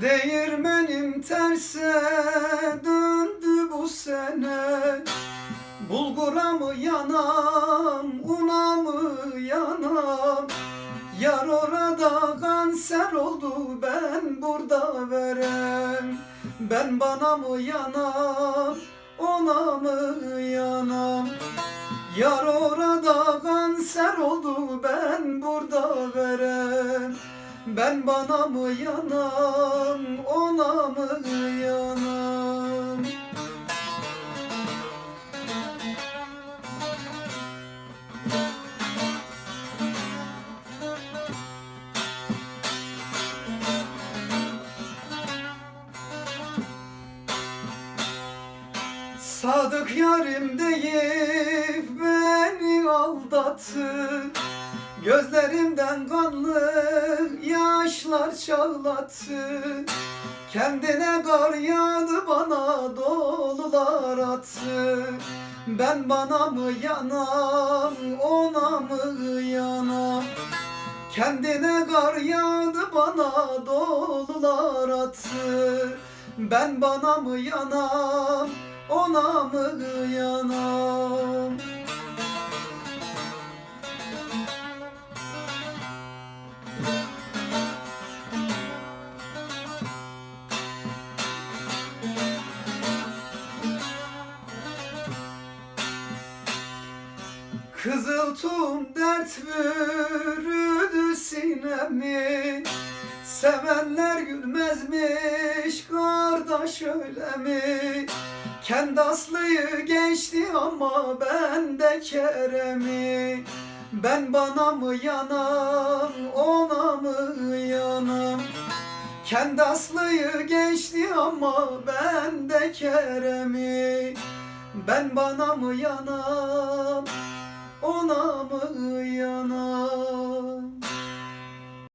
Değirmenim terse döndü bu sene. Bulgura mı yanam, una mı yanam. Yar orada kanser oldu ben burada verem. Ben bana mı yanam, ona mı yanam? Yar orada kanser oldu ben burada verem Ben bana mı yanam, ona mı yanam Sadık yarim deyip beni aldattı Gözlerimden kanlı yaşlar çağlattı. Kendine kar yağdı bana dolular attı. Ben bana mı yanam ona mı yanam? Kendine kar yağdı bana dolular attı. Ben bana mı yanam ona mı yanam Kızıltum dert bürüdü sinemi. Sevenler gülmezmiş kardeş öyle mi? Kendi aslıyı geçti ama ben de Kerem'i. Ben bana mı yanam ona mı yanam? Kendi aslıyı geçti ama ben de Kerem'i. Ben bana mı yanam